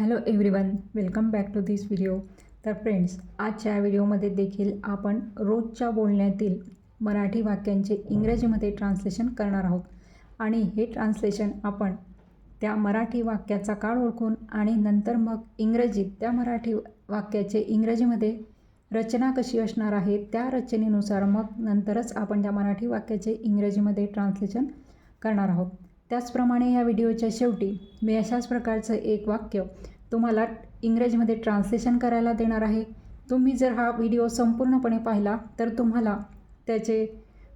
Hello everyone welcome back to this video तर friends आजच्या व्हिडिओमध्ये देखील आपण रोजच्या बोलण्यातील मराठी वाक्यांचे इंग्रजीमध्ये ट्रान्सलेशन करणार आहोत. आणि हे ट्रान्सलेशन आपण त्या मराठी वाक्याचा काळ ओळखून आणि नंतर मग इंग्रजीत त्या मराठी वाक्याचे इंग्रजीमध्ये रचना कशी असणार आहे त्या रचनेनुसार मग नंतरच आपण त्या मराठी वाक्याचे इंग्रजीमध्ये ट्रान्सलेशन करणार आहोत. त्याचप्रमाणे या व्हिडिओच्या शेवटी मी अशाच प्रकारचं एक वाक्य तुम्हाला इंग्रजीमध्ये ट्रान्सलेशन करायला देणार आहे. तुम्ही जर हा व्हिडिओ संपूर्णपणे पाहिला तर तुम्हाला त्याचे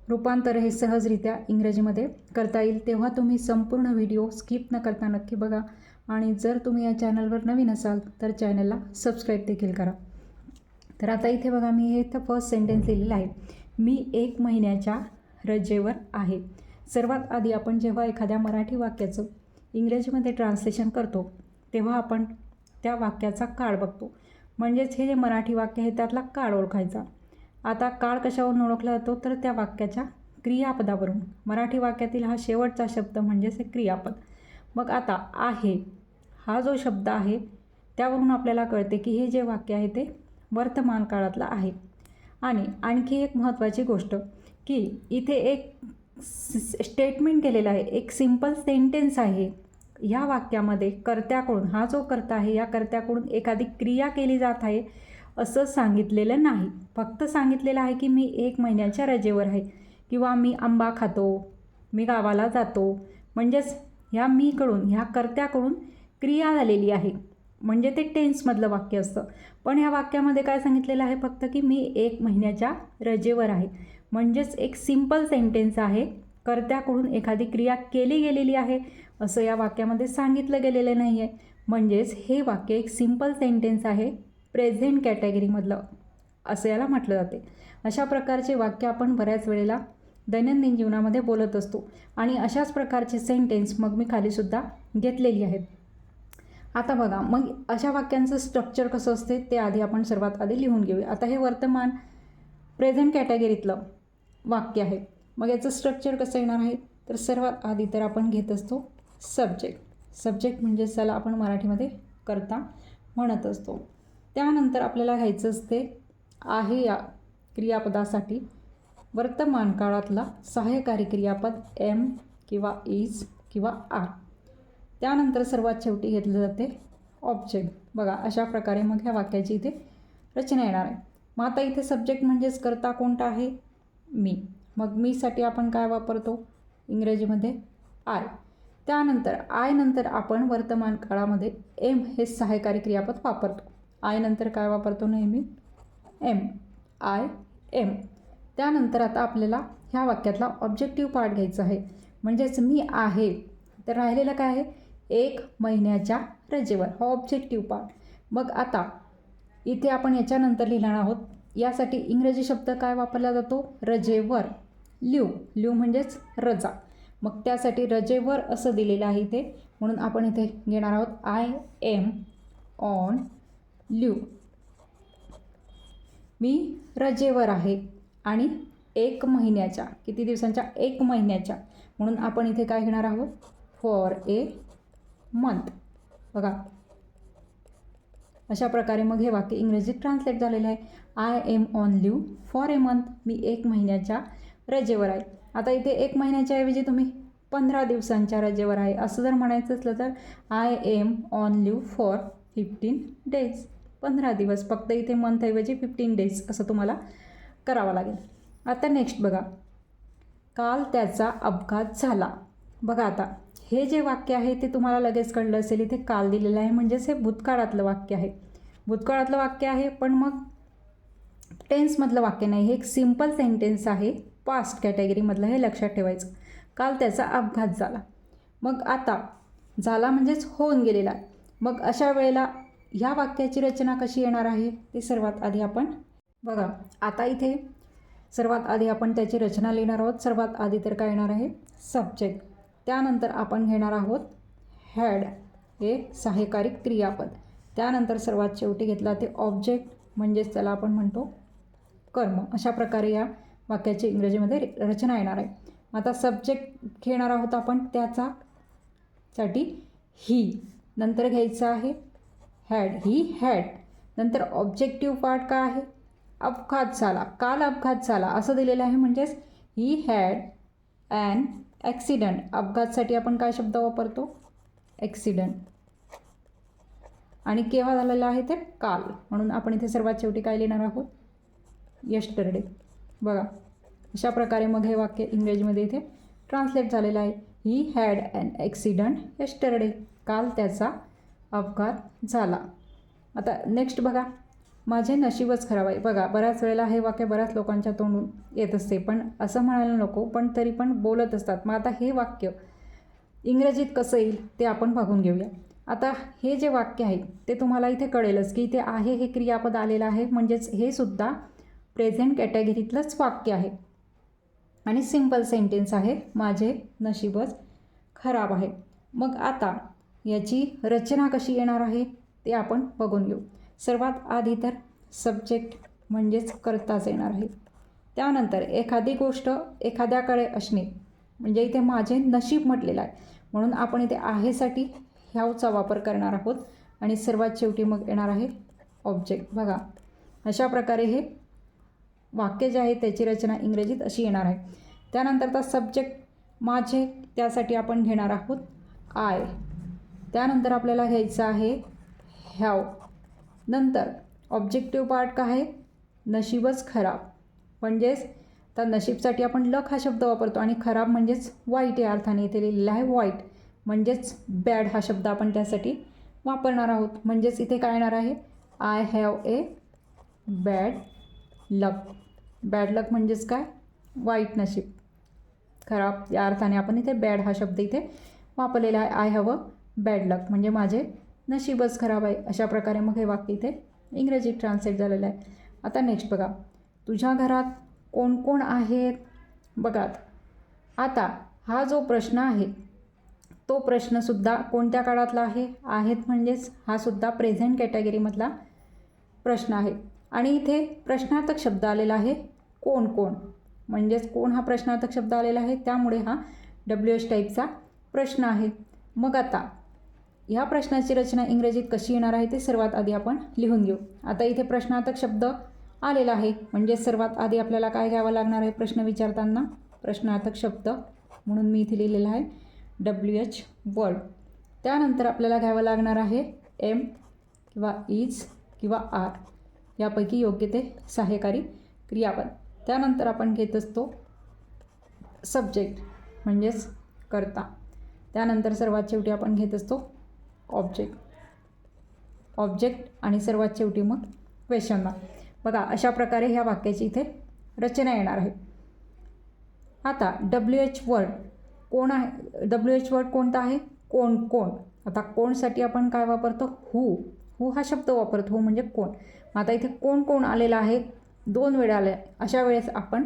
रूपांतर हे सहजरित्या इंग्रजीमध्ये करता येईल. तेव्हा तुम्ही संपूर्ण व्हिडिओ स्किप न करता नक्की बघा. आणि जर तुम्ही या चॅनलवर नवीन असाल तर चॅनलला सबस्क्राईब देखील करा. तर आता इथे बघा मी हे इथं फर्स्ट सेंटेन्स लिहिलेलं आहे. मी एक महिन्याच्या रजेवर आहे. सर्वात आधी आपण जेव्हा एखाद्या मराठी वाक्याचं इंग्रजीमध्ये ट्रान्सलेशन करतो तेव्हा आपण त्या वाक्याचा काळ बघतो. म्हणजेच हे जे मराठी वाक्य आहे त्यातला काळ ओळखायचा. आता काळ कशावरून ओळखला जातो? तर त्या वाक्याच्या क्रियापदावरून. मराठी वाक्यातील हा शेवटचा शब्द म्हणजेच हे क्रियापद. मग आता आहे. हा जो शब्द आहे त्यावरून आपल्याला कळते की हे जे वाक्य आहे ते वर्तमान काळातलं आहे. आणि आणखी एक महत्त्वाची गोष्ट की इथे एक स्टेटमेंट केलेलं आहे. एक सिंपल सेंटेन्स आहे. ह्या वाक्यामध्ये कर्त्याकडून हा जो कर्ता आहे या कर्त्याकडून एखादी क्रिया केली जात आहे असं सांगितलेलं नाही. फक्त सांगितलेलं आहे की मी एक महिन्याच्या रजेवर आहे. किंवा मी आंबा खातो मी गावाला जातो. म्हणजेच ह्या मीकडून ह्या कर्त्याकडून क्रिया झालेली आहे. म्हणजे ते टेन्समधलं वाक्य असतं. पण ह्या वाक्यामध्ये काय सांगितलेलं आहे? फक्त की मी एक महिन्याच्या रजेवर आहे. म्हणजेच एक सिंपल सेंटेन्स आहे. कर्त्याकडून एखादी क्रिया केली गेलेली आहे असं या वाक्यामध्ये सांगितलं गेलेलं नाही आहे म्हणजेच हे वाक्य एक सिंपल सेंटेन्स आहे प्रेझेंट कॅटेगरीमधलं असं याला म्हटलं जाते. अशा प्रकारचे वाक्य आपण बऱ्याच वेळेला दैनंदिन जीवनामध्ये बोलत असतो. आणि अशाच प्रकारचे सेंटेन्स मग मी खालीसुद्धा घेतलेली आहेत. आता बघा मग अशा वाक्यांचं स्ट्रक्चर कसं असते ते आधी आपण सर्वात आधी लिहून घेऊया. आता हे वर्तमान प्रेझेंट कॅटेगरीतलं वाक्य आहे. मग याचं स्ट्रक्चर कसं येणार आहे? तर सर्वात आधी तर आपण घेत असतो सब्जेक्ट सब्जेक्ट म्हणजे त्याला आपण मराठीमध्ये करता म्हणत असतो. त्यानंतर आपल्याला घ्यायचं असते आहे या क्रियापदासाठी. वर्तमान काळातला सहाय्यकारी क्रियापद एम किंवा इज किंवा आर त्यानंतर सर्वात शेवटी घेतलं जाते ऑब्जेक्ट बघा अशा प्रकारे मग ह्या वाक्याची इथे रचना येणार आहे. मग आता इथे सब्जेक्ट म्हणजेच करता कोणता आहे? मी. मग मीसाठी आपण काय वापरतो? इंग्रजीमध्ये आय त्यानंतर आय नंतर आपण वर्तमान काळामध्ये एम हे सहायकारी क्रियापद वापरतो. आय नंतर काय वापरतो नेहमी? एम आय एम त्यानंतर आता आपल्याला ह्या वाक्यातला ऑब्जेक्टिव्ह पार्ट घ्यायचा आहे. म्हणजेच मी आहे. तर राहिलेलं काय आहे? एक महिन्याच्या रजेवर. हा ऑब्जेक्टिव्ह पार्ट मग आता इथे आपण याच्यानंतर लिहिणार आहोत. यासाठी इंग्रजी शब्द काय वापरला जातो? रजेवर. लिव लिव म्हणजेच रजा. मग त्यासाठी रजेवर असं दिलेलं आहे इथे. म्हणून आपण इथे घेणार आहोत. आय एम ऑन लिव मी रजेवर आहे. आणि एक महिन्याच्या किती दिवसांच्या? एक महिन्याच्या. म्हणून आपण इथे काय घेणार आहोत? फॉर ए मंथ बघा. अशा प्रकारे मग हे वाक्य इंग्रजीत ट्रान्सलेट झालेलं आहे. I am on leave for a month मी एक महिन्याच्या रजेवर आहे. आता इथे एक महिन्याच्या ऐवजी तुम्ही पंधरा दिवसांच्या रजेवर आहे. असं जर म्हणायचं असलं तर I am on leave for fifteen days पंधरा दिवस फक्त इथे मंथऐवजी फिफ्टीन डेज असं तुम्हाला करावं लागेल. आता नेक्स्ट बघा. काल त्याचा अपघात झाला. बघा आता हे जे वाक्य आहे ते तुम्हाला लगेच कळलं असेल इथे काल दिलेलं आहे म्हणजेच हे भूतकाळातलं वाक्य आहे. भूतकाळातलं वाक्य आहे पण मग टेन्समधलं वाक्य नाही हे एक सिंपल सेंटेन्स आहे पास्ट कॅटेगरीमधलं हे लक्षात ठेवायचं. काल त्याचा अपघात झाला. मग आता झाला म्हणजेच होऊन गेलेला. मग अशा वेळेला ह्या वाक्याची रचना कशी येणार आहे ते सर्वात आधी आपण बघा. आता इथे सर्वात आधी आपण त्याची रचना लिहिणार आहोत. सर्वात आधी तर काय येणार आहे? सब्जेक्ट त्यानंतर आपण घेणार आहोत हॅड हे सहाय्यकारिक क्रियापद. त्यानंतर सर्वात शेवटी घेतला ते ऑब्जेक्ट म्हणजेच त्याला आपण म्हणतो कर्म. अशा प्रकारे या वाक्याची इंग्रजीमध्ये रचना येणार आहे. आता सब्जेक्ट घेणार आहोत आपण त्याचा. साठी ही नंतर घ्यायचं आहे. हॅड ही हॅड नंतर ऑब्जेक्टिव्ह पार्ट काय आहे? अपघात झाला. काल अपघात झाला. असं दिलेलं आहे म्हणजेच ही हॅड ॲन ॲक्सिडंट अपघातसाठी आपण काय शब्द वापरतो? ॲक्सिडंट आणि केव्हा झालेलं आहे ते? काल. म्हणून आपण इथे सर्वात शेवटी काय लिहिणार आहोत? यस्टरडे बघा. अशा प्रकारे मग हे वाक्य इंग्रजीमध्ये इथे ट्रान्सलेट झालेलं आहे. He had an accident yesterday काल त्याचा अपघात झाला. आता नेक्स्ट बघा. माझे नशीबच खराब आहे. बघा बऱ्याच वेळेला हे वाक्य बऱ्याच लोकांच्या तोंडून येत असते पण असं म्हणायला नको पण तरी पण बोलत असतात. मग आता हे वाक्य इंग्रजीत कसं येईल ते आपण बघून घेऊया. आता हे जे वाक्य आहे ते तुम्हाला इथे कळेलच की इथे आहे हे क्रियापद आलेलं आहे म्हणजेच हे सुद्धा प्रेझेंट कॅटेगरीतलंच वाक्य आहे. आणि सिंपल सेंटेन्स आहे माझे नशीबच खराब आहे. मग आता याची रचना कशी येणार आहे ते आपण बघून घेऊ. सर्वात आधी तर सब्जेक्ट म्हणजेच करताच येणार आहे. त्यानंतर एखादी गोष्ट एखाद्याकडे असणे म्हणजे इथे माझे नशीब म्हटलेलं आहे. म्हणून आपण इथे आहेसाठी ह्याचा वापर करणार आहोत. आणि सर्वात शेवटी मग येणार आहे ऑब्जेक्ट बघा अशा प्रकारे हे वाक्य जे आहे त्याची रचना इंग्रजीत अशी येणार आहे. त्यानंतरचा सब्जेक्ट माझे त्यासाठी आपण घेणार आहोत आय त्यानंतर आपल्याला घ्यायचं आहे ह्याव. नंतर ऑब्जेक्टिव्ह पार्ट काय आहे? नशीबच खराब. म्हणजेच तर नशीबसाठी आपण लक हा शब्द वापरतो आणि खराब म्हणजेच वाईट या अर्थाने इथे लिहिलेलं आहे. वाईट म्हणजेच बॅड हा शब्द आपण त्यासाठी वापरणार आहोत. म्हणजेच इथे काय येणार आहे? I have a bad luck bad luck म्हणजेच काय? वाईट नशीब. खराब या अर्थाने आपण इथे बॅड हा शब्द इथे वापरलेला आहे. I have a bad luck म्हणजे माझे नशीबच खराब आहे अशा प्रकारे मग हे वाक्य इथे इंग्रजीत ट्रान्सलेट झालेलं आहे. आता नेक्स्ट बघा. तुझ्या घरात कोण कोण आहेत? बघात आता हा जो प्रश्न आहे तो प्रश्नसुद्धा कोणत्या काळातला आहे? आहेत म्हणजेच हा सुद्धा प्रेझेंट कॅटेगरीमधला प्रश्न आहे. आणि इथे प्रश्नार्थक शब्द आलेला आहे कोण कोण. म्हणजेच कोण हा प्रश्नार्थक शब्द आलेला आहे? त्यामुळे हा डब्ल्यू एच टाईपचा प्रश्न आहे. मग आता ह्या प्रश्नाची रचना इंग्रजीत कशी येणार आहे ते सर्वात आधी आपण लिहून घेऊ. आता इथे प्रश्नार्थक शब्द आलेला आहे. म्हणजे सर्वात आधी आपल्याला काय घ्यावं लागणार आहे प्रश्न विचारताना? प्रश्नार्थक शब्द. म्हणून मी इथे लिहिलेला आहे डब्ल्यू एच वर्ड त्यानंतर आपल्याला घ्यावं लागणार आहे एम किंवा इज किंवा आर यापैकी योग्य ते सहाय्यकारी क्रियापद. त्यानंतर आपण घेत असतो सब्जेक्ट म्हणजेच करता. त्यानंतर सर्वात शेवटी आपण घेत असतो ऑब्जेक्ट ऑब्जेक्ट आणि सर्वात शेवटी मग क्वेश्चन मार्क बघा अशा प्रकारे ह्या वाक्याची इथे रचना येणार आहे. आता डब्ल्यू एच वर्ड कोण आहे? डब्ल्यू एच वर्ड कोणता आहे? कोण कोण? आता कोणसाठी आपण काय वापरतो? हू हू हा शब्द वापरतो हू म्हणजे कोण. मग आता इथे कोण कोण आलेला आहे? दोन वेळा आले. अशा वेळेस आपण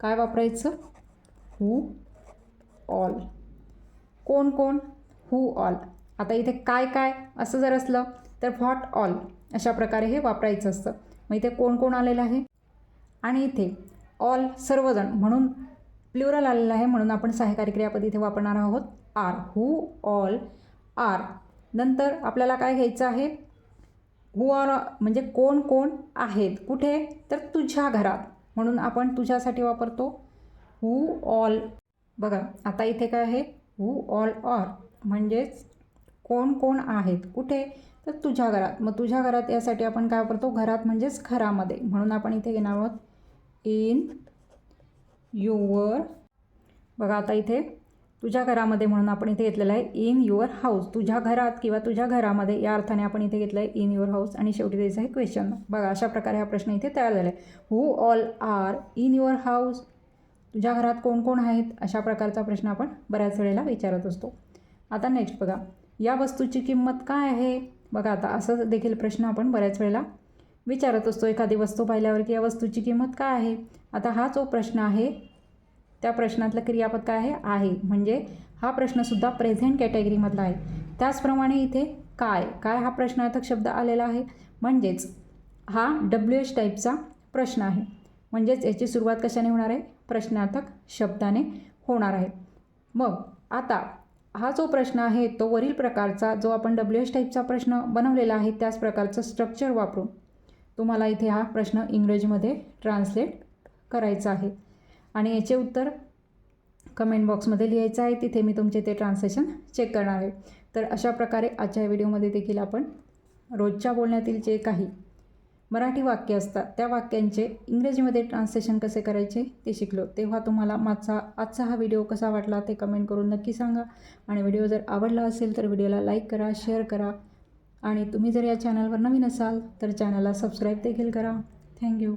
काय वापरायचं? हू ऑल कोण कोण? हू ऑल आता इथे काय काय असं जर असलं तर व्हॉट ऑल अशा प्रकारे हे वापरायचं असतं. मग इथे कोण कोण आलेलं आहे? आणि इथे ऑल सर्वजण म्हणून प्लुरल आलेलं आहे म्हणून आपण सहायकारी क्रियापद इथे वापरणार आहोत. आर हू ऑल आर नंतर आपल्याला काय घ्यायचं आहे? हू आर म्हणजे कोण कोण आहेत? कुठे? तर तुझ्या घरात. म्हणून आपण तुझ्यासाठी वापरतो. हू ऑल बघा आता इथे काय आहे? हू ऑल ऑर म्हणजेच कोण कोण आहेत? कुठे? तर तुझ्या घरात. मग तुझ्या घरात यासाठी आपण काय वापरतो? घरात म्हणजेच घरामध्ये. म्हणून आपण इथे घेणार आहोत इन युअर बघा आता इथे. तुझ्या घरामध्ये म्हणून आपण इथे घेतलेलं आहे इन युअर हाऊस तुझ्या घरात किंवा तुझ्या घरामध्ये या अर्थाने आपण इथे घेतलं आहे इन युअर हाऊस आणि शेवटी द्यायचं आहे क्वेश्चन बघा अशा प्रकारे हा प्रश्न इथे तयार झाला आहे. Who all are in your house तुझ्या घरात कोण कोण आहेत? अशा प्रकारचा प्रश्न आपण बऱ्याच वेळेला विचारत असतो. आता नेक्स्ट बघा. या वस्तूची किंमत काय आहे? बघा आता असं देखील प्रश्न आपण बऱ्याच वेळेला विचारत असतो. एखादी वस्तू पाहिल्यावर की या वस्तूची किंमत काय आहे? आता हा जो प्रश्न आहे त्या प्रश्नातलं क्रियापद काय आहे? आहे. म्हणजे हा प्रश्नसुद्धा प्रेझेंट कॅटेगरीमधला आहे. त्याचप्रमाणे इथे काय? काय हा प्रश्नार्थक शब्द आलेला आहे? म्हणजेच हा डब्ल्यू एच टाईपचा प्रश्न आहे. म्हणजेच याची सुरुवात कशाने होणार आहे? प्रश्नार्थक शब्दाने होणार आहे. मग आता हा जो प्रश्न आहे तो वरील प्रकारचा जो आपण डब्ल्यू एच टाईपचा प्रश्न बनवलेला आहे त्याच प्रकारचं स्ट्रक्चर वापरून तुम्हाला इथे हा प्रश्न इंग्रजीमध्ये ट्रान्सलेट करायचा आहे. आणि याचे उत्तर कमेंट बॉक्समध्ये लिहायचं आहे तिथे मी तुमचे ते ट्रान्सलेशन चेक करणार आहे. तर अशा प्रकारे आजच्या व्हिडिओमध्ये देखील आपण रोजच्या बोलण्यातील जे काही मराठी वाक्य असतात. त्या वाक्यांचे इंग्रजीमध्ये ट्रान्सलेशन कसे करायचे ते शिकलो. तेव्हा तुम्हाला माझा आजचा हा व्हिडिओ कसा वाटला ते कमेंट करून नक्की सांगा. आणि व्हिडिओ जर आवडला असेल तर व्हिडिओला लाईक करा शेअर करा. आणि तुम्ही जर या चॅनलवर नवीन असाल तर चॅनलला सबस्क्राईब देखील करा. थँक्यू